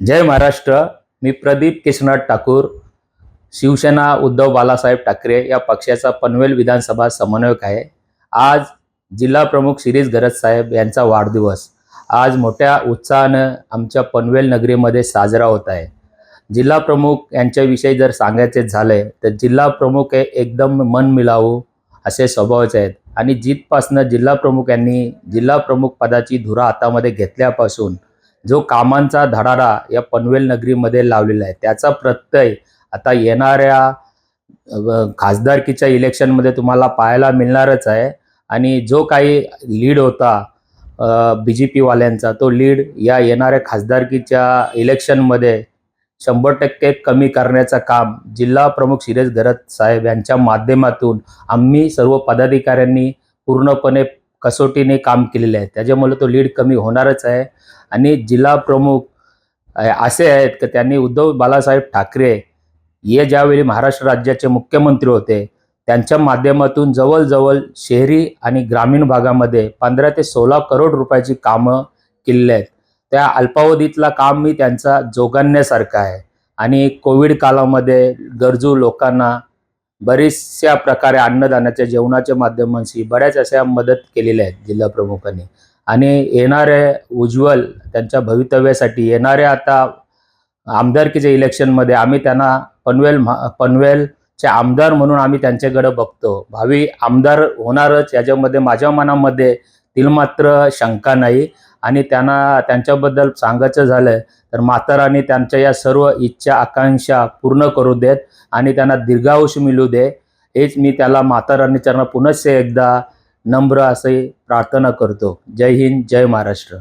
जय महाराष्ट्र. मी प्रदीप केशनाथ ठाकूर शिवसेना उद्धव बालासाहेब ठाकरे या पक्षाचा पनवेल विधानसभा समन्वयक आहे. आज जिल्हा प्रमुख शिरीष गरज साहेब यांचा वाढदिवस. आज मोठ्या उत्साहानं आमच्या पनवेल नगरीमध्ये साजरा होत आहे. जिल्हा प्रमुख यांच्याविषयी जर सांगायचे झाले तर जिल्हा प्रमुख हे एकदम मन मिलावू असे स्वभावाचे आहेत. आणि जिथपासनं जिल्हा प्रमुख यांनी जिल्हा प्रमुख पदाची धुरा हातामध्ये घेतल्यापासून जो कामांचा धडाडा या पनवेल नगरीमध्ये लावलेला आहे. त्याचा प्रत्यय आता येणाऱ्या खासदारकीच्या इलेक्शनमध्ये तुम्हाला पाहायला मिळणारच आहे. आणि जो काही लीड होता बी जे पीवाल्यांचा तो लीड या येणाऱ्या खासदारकीच्या इलेक्शनमध्ये शंभर टक्के कमी करण्याचं काम जिल्हा प्रमुख शिरेश गरज साहेब यांच्या माध्यमातून आम्ही सर्व पदाधिकाऱ्यांनी पूर्णपणे कसोटीने काम केलेलं आहे. त्याच्यामुळे तो लीड कमी होणारच आहे. आणि जिल्हा प्रमुख असे आहेत की त्यांनी उद्धव बालासाहेब ठाकरे हे ज्यावेळी महाराष्ट्र राज्याचे मुख्यमंत्री होते त्यांच्या माध्यमातून जवळजवळ शहरी आणि ग्रामीण भागामध्ये पंधरा ते सोळा करोड रुपयाची कामं केलेली आहेत. त्या अल्पावधीतला काम मी त्यांचा जोगण्यासारखा आहे. आणि कोविड काळामध्ये गरजू लोकांना बरीचशा प्रकारे अन्नदानाच्या जेवणाच्या माध्यमांशी बऱ्याच अशा मदत केलेल्या आहेत जिल्हा प्रमुखांनी. आणि येणारे उज्ज्वल त्यांच्या भवितव्यासाठी येणाऱ्या आता आमदारकीच्या इलेक्शनमध्ये आम्ही त्यांना पनवेल महा- पनवेलचे आमदार म्हणून आम्ही त्यांच्याकडे बघतो. भावी आमदार होणारच याच्यामध्ये माझ्या मनामध्ये तिल मात्र शंका नाही. आणि त्यांना त्यांच्याबद्दल सांगायचं झालं तर म्हाताराने त्यांच्या या सर्व इच्छा आकांक्षा पूर्ण करू देत आणि त्यांना दीर्घायुष मिळू दे. हेच मी त्याला मातारानी चरण पुनश्च एकदा नम्र असे प्रार्थना करतो. जय हिंद जय महाराष्ट्र.